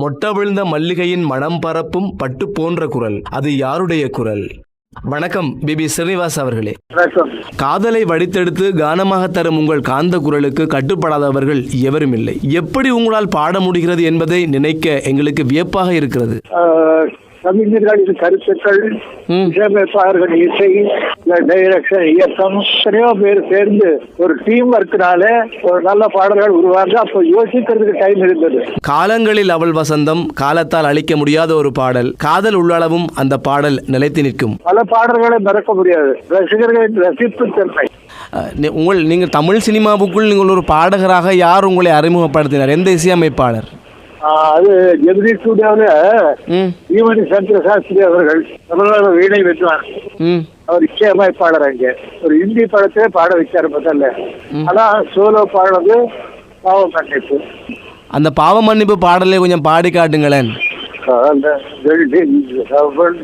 மொட்ட விழுந்த மல்லிகையின் மனம் பரப்பும் பட்டு போன்ற குரல். அது யாருடைய குரல்? வணக்கம் பிபி ஸ்ரீனிவாஸ் அவர்களே. காதலை வடித்தெடுத்து கானமாக தரும் உங்கள் காந்த குரலுக்கு கட்டுப்படாதவர்கள் எவரும் இல்லை. எப்படி உங்களால் பாட முடிகிறது என்பதை நினைக்க எங்களுக்கு வியப்பாக இருக்கிறது. கவிஞர்களின் கருத்துக்கள். இசையமைப்பாளர்கள் இசை டைரக்ஷன் இயக்கம் எத்தனையோ பேர் சேர்ந்து ஒரு டீம் ஒர்க்னால ஒரு நல்ல பாடல்கள் உருவாங்க அப்போ யோசிக்கிறதுக்கு டைம் இருந்தது. காலங்களில் அவள் வசந்தம் காலத்தால் அழிக்க முடியாத ஒரு பாடல். காதல் உள்ளளவும் அந்த பாடல் நிலைத்து நிற்கும். பல பாடல்களை மறக்க முடியாது. ரசிகர்களின் ரசிப்பு தன்மை உங்கள் நீங்கள் தமிழ் சினிமாவுக்குள் நீங்கள் ஒரு பாடகராக யார் உங்களை அறிமுகப்படுத்தினார்? எந்த இசையமைப்பாளர்? அது ஜெமினி ஸ்டுடியோவில் ஈமணி சந்திர சாஸ்திரி அவர்கள் தமிழ்நாடு வீணை வெட்டுவார். அவர் இசையமைப்பாளர் அங்கே. ஒரு ஹிந்தி படத்திலே பாட வச்சார் முதல்ல. ஆனா சோலோ பாடுறது பாவம் மன்னிப்பு அந்த பாவ மன்னிப்பு பாடலை கொஞ்சம் பாடி காட்டுங்களேன். தலைகளிலே அவள்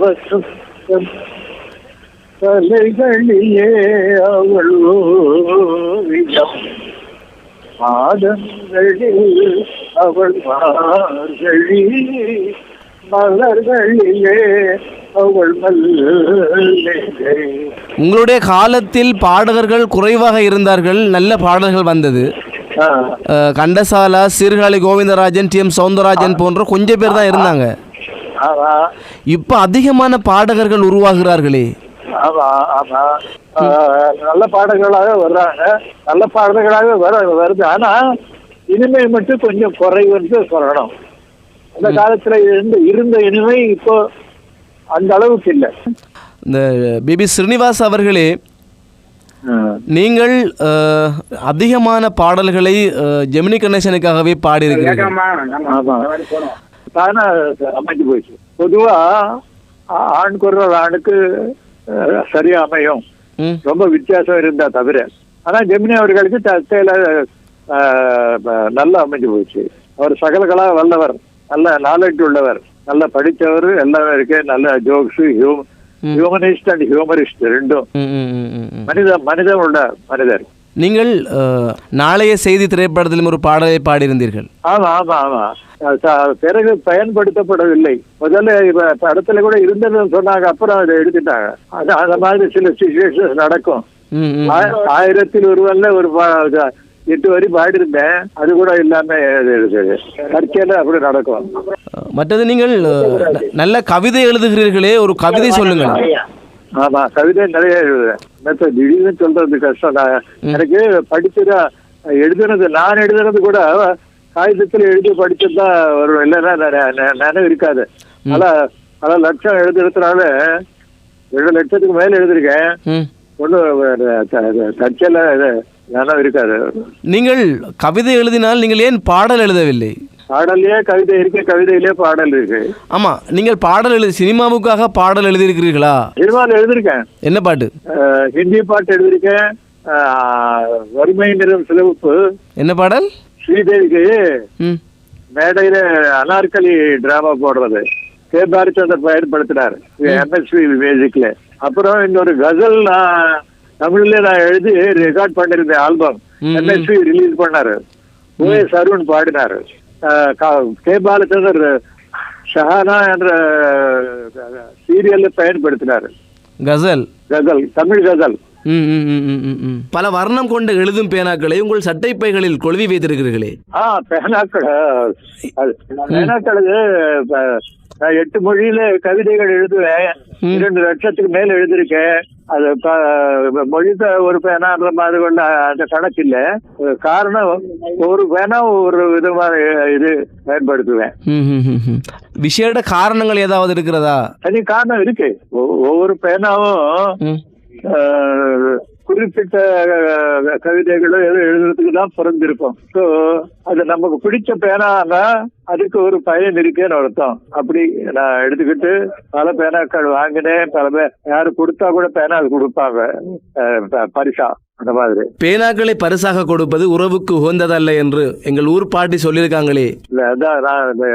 மாதங்களில் அவள் மார்கழி மலர்களிலே அவள் மல்லிகை உங்களுடைய காலத்தில் பாடகர்கள் குறைவாக இருந்தார்கள் நல்ல பாடல்கள் வந்தது. கண்டசாலா சீர்காழி கோவிந்தராஜன் டி எம் சௌந்தரராஜன் போன்ற கொஞ்சம் பேர் தான் இருந்தாங்க. இப்போ அதிகமான பாடகர்கள் உருவாகிறார்களே. ஆமா ஆமா. நல்ல பாடல்களாக வர்றாங்க. நல்ல பாடல்களாக வர வருது. ஆனா இனிமை மட்டும் கொஞ்சம் குறைவுன்னு சொல்லணும். அந்த காலத்துல இருந்த இருந்த இனிமை இப்போ அந்த அளவுக்கு இல்லை. இந்த பிபி ஸ்ரீனிவாஸ் அவர்களே நீங்கள் அதிகமான பாடல்களை ஜெமினி கணேசனுக்காகவே பாடியிருக்கிறீர்கள். ஆமா. தானா அமைஞ்சு போச்சு. பொதுவா ஆண் குரல் ஆணுக்கு சரியா அமையும். ரொம்ப வித்தியாசம் இருந்தா தவிர. ஆனா ஜெமினி அவர்களுக்கு தத்தையில நல்லா அமைஞ்சு போச்சு. அவர் சகலகலா வல்லவர். நல்ல நாலேஜ் உள்ளவர். நல்லா படித்தவர். எல்லாம் இருக்கு. நல்ல ஜோக்ஸ் ஹியூமனிஸ்ட் அண்ட் ஹியூமரிஸ்ட் ரெண்டும். மனித மனிதம் உள்ள மனிதர். நீங்கள் நாளைய செய்தி திரைப்படத்திலும் ஒரு பாடலை பாடியிருந்தீர்கள். ஆமா ஆமா ஆமா. பிறகு பயன்படுத்தப்படவில்லை. முதல்ல படத்துல கூட இருந்ததுன்னு சொன்னாங்க அப்புறம் அதை எடுத்துட்டாங்க. அது அந்த மாதிரி சில சுச்சுவேஷன்ஸ் நடக்கும். ஆயிரத்தில் ஒருவன்ல ஒரு எட்டு வரி பாடியிருந்தேன். அது கூட இல்லாம தற்செயல அப்படி நடக்கும். மற்றது நீங்கள் நல்ல கவிதை எழுதுகிறீர்களே ஒரு கவிதை சொல்லுங்கள். ஆமா கவிதை நிறைய எழுதுறேன் என்னத்த திடீர்னு சொல்றது கஷ்டம். எனக்கு படிச்சதா எழுதுனது நான் எழுதுனது கூட காகிதத்துல எழுதி படிச்சதுதான் வரும் இல்லைன்னா நினைவு இருக்காது. பல பல லட்சம் எழுதுறதுனால ஏழு லட்சத்துக்கு மேல எழுதிருக்கேன். ஒன்றும் தற்செயல நினைவு இருக்காது. நீங்கள் கவிதை எழுதினால் நீங்கள் ஏன் பாடல் எழுதவில்லை? பாடல்லயே கவிதை இருக்கு கவிதையிலே பாடல் இருக்கு. ஆமாம் நீங்கள் பாடல் எழுதி சினிமாவுக்காக பாடல் எழுதியிருக்கிறீர்களா? சினிமாவில் எழுதிருக்கேன் என்ன பாட்டு? ஹிந்தி பாட்டு எழுதியிருக்கேன். வறுமை நிறம் சிலவுப்பு என்ன பாடல்? ஸ்ரீதேவிக்கு மேடையில அனார்கலி டிராமா போடுறது. கே. பாரதிச்சந்தர் பயன்படுத்தினார். எம்எஸ்வி மியூசிக்ல அப்புறம் இன்னொரு கசல் நான் தமிழ்ல நான் எழுதி ரெக்கார்ட் பண்ணிருந்தேன் ஆல்பம். எம்எஸ்வி ரிலீஸ் பண்ணாரு. ஓ எஸ் அருண் பாடினாரு. கா- பாலச்சந்தர் ஷஹானா என்ற சீரியல்ல பயன்படுத்தினார் கசல் கசல் தமிழ் கசல். பல வர்ணம் கொண்ட எழுதும் பேனாக்களை உங்கள் சட்டைப்பைகளில் கொழுவி வைத்திருக்கிறீர்களே. ஆ பேனாக்கள் அது பேனாக்கள் அது, நான் எட்டு மொழியில கவிதைகள் எழுதுவேன். இரண்டு லட்சத்துக்கு மேல எழுதியிருக்கேன். அது மொழித்த ஒரு பேனான்ற மாதிரி கொண்ட அந்த கணக்கு இல்ல காரணம் ஒரு பேனா ஒரு விதமான இது பயன்படுத்துவேன். விசேட காரணங்கள் ஏதாவது இருக்கிறதா? தனி காரணம் இருக்கு. ஒவ்வொரு பேனாவும் குறிப்பிட்ட கவிதைகளோ ஏதோ எழுதுறதுக்கு தான் பிறந்திருக்கும். ஸோ அது நமக்கு பிடிச்ச பேனானா அதுக்கு ஒரு பயன் இருக்குன்னு அர்த்தம். அப்படி நான் எடுத்துக்கிட்டு பல பேனாக்கள் வாங்கினேன். பல பே யாரு கொடுத்தா கூட பேனா அது கொடுப்பாங்க. பரிசா. அந்த மாதிரி. பேனாக்களை பரிசாக கொடுப்பது உறவுக்கு உகந்ததல்ல என்று எங்கள் ஊர் பாட்டி சொல்லியிருக்காங்களே. இல்ல அதான் நான் இந்த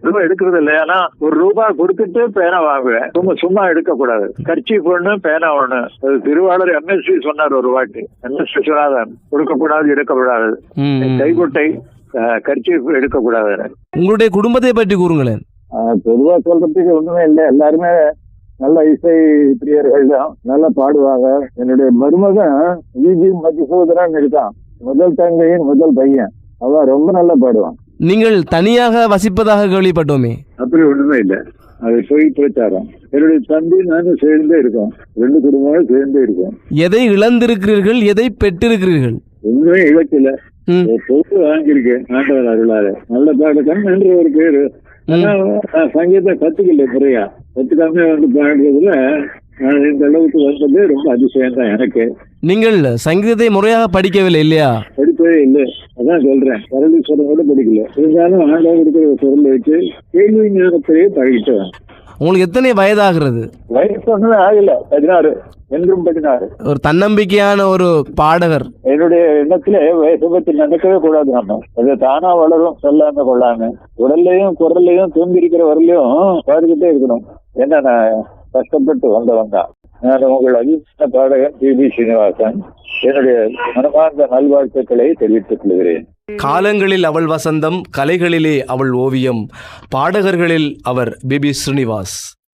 ரூபாய் எடுக்கிறது இல்லை. ஆனா ஒரு ரூபாய் கொடுத்துட்டு பேனா வாங்குவேன் சும்மா சும்மா எடுக்க கூடாது கர்ச்சி ஒண்ணு பேனா ஒண்ணு. அது திருவாளர் எம்எஸ்சி சொன்னார் ஒரு வாட்டி. எம்எஸ் விஸ்வநாதன் கொடுக்க கூடாது எடுக்க கூடாது ம், ம். கைக்குட்டை கர்ச்சீஃப் எடுக்கக்கூடாது. உங்களுடைய குடும்பத்தை பற்றி கூறுங்களேன். பொதுவா சொல்றதுக்கு ஒண்ணுமே இல்லை. எல்லாருமே நல்ல இசை பிரியர்கள் தான் நல்லா பாடுவாங்க. என்னுடைய மருமகன் விஜி மதிசூதரன் இருக்கான். முதல் தங்கையின் முதல் பையன். அவன் ரொம்ப நல்லா பாடுவான். நீங்கள் தனியாக வசிப்பதாக கேள்விப்பட்டோமே. அப்படி ஒண்ணுமே இல்லை. அது போய் பிரச்சாரம். என்னுடைய தம்பி நானும் சேர்ந்தே இருக்கோம். ரெண்டு குடும்பங்களும் சேர்ந்தே இருக்கோம். எதை இழந்திருக்கிறீர்கள் எதை பெற்றிருக்கிறீர்கள்? ஒண்ணுமே இழக்கல. பொருள் வாங்கியிருக்கேன் ஆண்டவர் அருளால. நல்ல பாடுக்கன் என்ற ஒரு பேரு. ஆனா சங்கீதம் கத்துக்கல முறையா கத்துக்காம வந்து பாடுறதுல நான் இந்த அளவுக்கு வந்தது ரொம்ப அதிசயம் தான் எனக்கு. நீங்கள் சங்கீதத்தை முறையாக படிக்கவில்லை இல்லையா? படிப்பே இல்லை. அதான் சொல்றேன். கரடீஸ்வரம் கூட படிக்கல. இருந்தாலும் ஆண்டவர் இருக்கிற பொருள் வச்சு கேள்வி ஞானத்திலேயே பழகிட்டேன். உங்களுக்கு எத்தனை வயதாகிறது? வயசு ஆகல. பதினாறு. என்றும் பதினாறு. ஒரு தன்னம்பிக்கையான ஒரு பாடகர். என்னுடைய எண்ணத்துல வயசை பத்தி நினைக்கவே கூடாது நம்ம. அது தானா வளரும் சொல்லாம கொள்ளாம. உடல்லையும் குரல்லையும் தூங்கி இருக்கிற வரலையும் பாடிக்கிட்டே இருக்கணும். என்ன நான் கஷ்டப்பட்டு வந்தவன் தான். நான் உங்கள் அதிர்ஷ்ட பாடகன் பி பி ஸ்ரீனிவாசன் என்னுடைய மனமார்ந்த நல்வாழ்த்துக்களை தெரிவித்துக் கொள்கிறேன். காலங்களில் அவள் வசந்தம் கலைகளிலே அவள் ஓவியம் பாடகர்களில் அவர் பிபி ஸ்ரீனிவாஸ்.